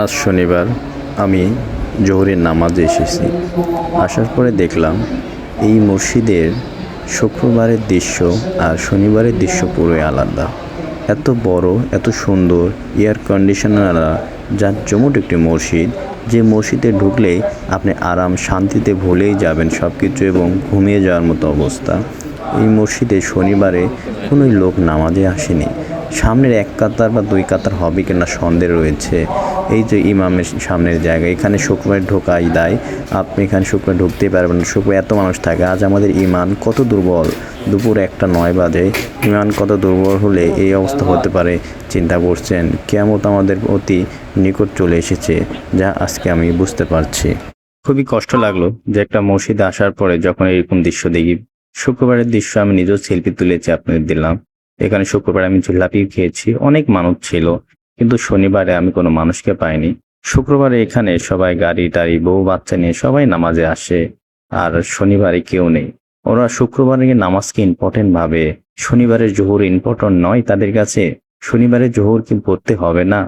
আজ শনিবার আমি জোহরের নামাজে এসেছি। আসার পরে দেখলাম এই মসজিদের শুক্রবারের দৃশ্য আর শনিবারের দৃশ্য পুরোই আলাদা। এত বড়, এত সুন্দর এয়ার কন্ডিশনাররা যার জমট একটি মসজিদ, যে মসজিদে ঢুকলে আপনি আরাম শান্তিতে ভুলেই যাবেন সব কিছু এবং ঘুমিয়ে যাওয়ার মতো অবস্থা। এই মসজিদে শনিবারে কোনোই লোক নামাজে আসেনি। সামনের এক কাতার বা দুই কাতার হবে কিনা সন্দেহ রয়েছে। এই যে ইমামের সামনের জায়গা, এখানে শুক্রবার ঢোকাই দেয়। আপনি এখানে শুক্রবার ঢুকতেই পারবেন শুক্রবার এত মানুষ থাকে। আজ আমাদের ইমান কত দুর্বল? দুপুর একটা নয় বাজে। ইমান কত দুর্বল হলে এই অবস্থা হতে পারে, চিন্তা করছেন। কেমত আমাদের অতি নিকট চলে এসেছে, যা আজকে আমি বুঝতে পারছি। খুবই কষ্ট লাগল যে একটা মসজিদে আসার পরে যখন এরকম দৃশ্য দেখি। শুক্রবারের দৃশ্য আমি নিজেও সেলফি তুলেছি আপনাদের দিলাম। এখানে শুক্রবার আমি জিলাপি খেয়েছি, অনেক মানুষ ছিল, কিন্তু শনিবারে আমি কোনো মানুষকে পাইনি। শুক্রবারে এখানে সবাই গাড়ি টাড়ি, বউ বাচ্চা নিয়ে সবাই নামাজে আসে, আর শনিবারে কেউ নেই। ওরা শুক্রবারে নামাজকে ইম্পর্টেন্ট ভাবে শনিবারের জোহর ইম্পর্টেন্ট নয় তাদের কাছে শনিবারের জোহর কি পড়তে হবে না?